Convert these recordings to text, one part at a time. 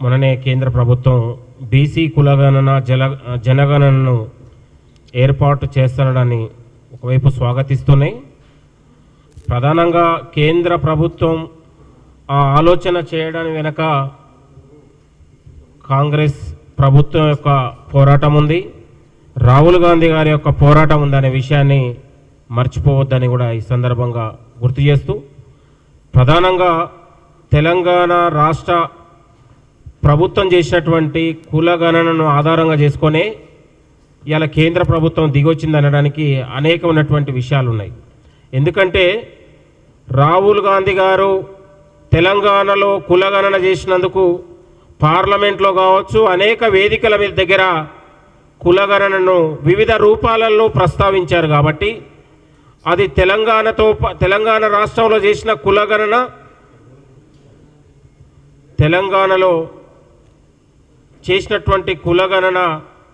మొన్ననే కేంద్ర ప్రభుత్వం బీసీ కులగణన జల జనగణనను ఏర్పాటు చేస్తానని ఒకవైపు స్వాగతిస్తున్నాయి. ప్రధానంగా కేంద్ర ప్రభుత్వం ఆ ఆలోచన చేయడానికి వెనక కాంగ్రెస్ ప్రభుత్వం యొక్క పోరాటం ఉంది. రాహుల్ గాంధీ గారి యొక్క పోరాటం ఉందనే విషయాన్ని మర్చిపోవద్దని కూడా ఈ సందర్భంగా గుర్తు చేస్తూ ప్రధానంగా తెలంగాణ రాష్ట్ర ప్రభుత్వం చేసినటువంటి కులగణనను ఆధారంగా చేసుకొనే ఇలా కేంద్ర ప్రభుత్వం దిగొచ్చింది అనడానికి అనేకమైనటువంటి విషయాలు ఉన్నాయి ఎందుకంటే రాహుల్ గాంధీ గారు తెలంగాణలో కులగణన చేసినందుకు పార్లమెంట్లో కావచ్చు అనేక వేదికల మీద దగ్గర కులగణనను వివిధ రూపాలలో ప్రస్తావించారు కాబట్టి అది తెలంగాణతో ప- తెలంగాణ రాష్ట్రంలో చేసిన కులగణన తెలంగాణలో చేసినటువంటి కులగణన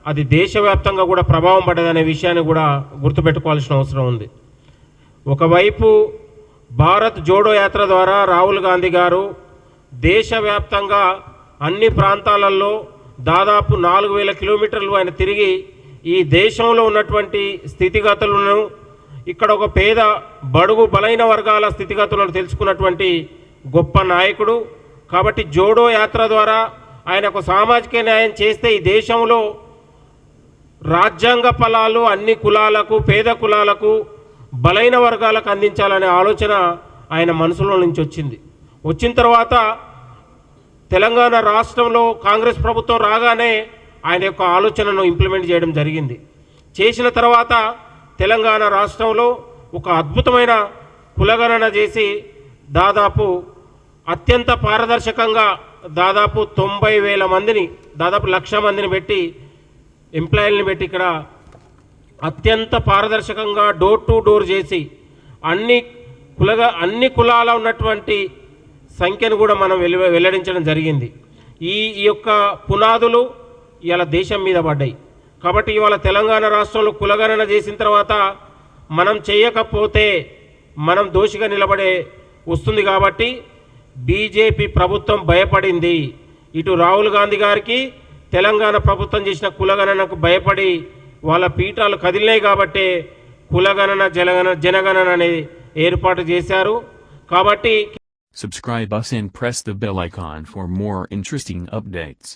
అది దేశవ్యాప్తంగా కూడా ప్రభావం పడ్డదనే విషయాన్ని కూడా గుర్తుపెట్టుకోవాల్సిన అవసరం ఉంది. ఒకవైపు భారత్ జోడో యాత్ర ద్వారా రాహుల్ గాంధీ గారు దేశవ్యాప్తంగా అన్ని ప్రాంతాలలో దాదాపు నాలుగు వేల కిలోమీటర్లు ఆయన తిరిగి ఈ దేశంలో ఉన్నటువంటి స్థితిగతులను ఇక్కడ ఒక పేద బడుగు బలైన వర్గాల స్థితిగతులను తెలుసుకున్నటువంటి గొప్ప నాయకుడు. కాబట్టి జోడో యాత్ర ద్వారా ఆయన ఒక సామాజిక న్యాయం చేస్తే ఈ దేశంలో రాజ్యాంగ ఫలాలు అన్ని కులాలకు పేద కులాలకు బలైన వర్గాలకు అందించాలనే ఆలోచన ఆయన మనసులో నుంచి వచ్చింది. వచ్చిన తర్వాత తెలంగాణ రాష్ట్రంలో కాంగ్రెస్ ప్రభుత్వం రాగానే ఆయన యొక్క ఆలోచనను ఇంప్లిమెంట్ చేయడం జరిగింది. చేసిన తర్వాత తెలంగాణ రాష్ట్రంలో ఒక అద్భుతమైన కులగణన చేసి దాదాపు అత్యంత పారదర్శకంగా దాదాపు తొంభై వేల మందిని దాదాపు లక్ష మందిని పెట్టి ఎంప్లాయీలను పెట్టి ఇక్కడ అత్యంత పారదర్శకంగా డోర్ టు డోర్ చేసి అన్ని కులగా అన్ని కులాల ఉన్నటువంటి సంఖ్యను కూడా మనం వెలు వెల్లడించడం జరిగింది. ఈ ఈ యొక్క పునాదులు ఇవాళ దేశం మీద పడ్డాయి. కాబట్టి ఇవాళ తెలంగాణ రాష్ట్రంలో కులగణన చేసిన తర్వాత మనం చేయకపోతే మనం దోషిగా నిలబడే వస్తుంది కాబట్టి బీజేపీ ప్రభుత్వం భయపడింది ఇటు రాహుల్ గాంధీ గారికి తెలంగాణ ప్రభుత్వం చేసిన కులగణనకు భయపడి వాళ్ళ పీఠాలు కదిలినాయి కాబట్టే కులగణన జనగణన జనగణన అనేది ఏర్పాటు చేశారు కాబట్టి Subscribe us and press the bell icon for more interesting updates.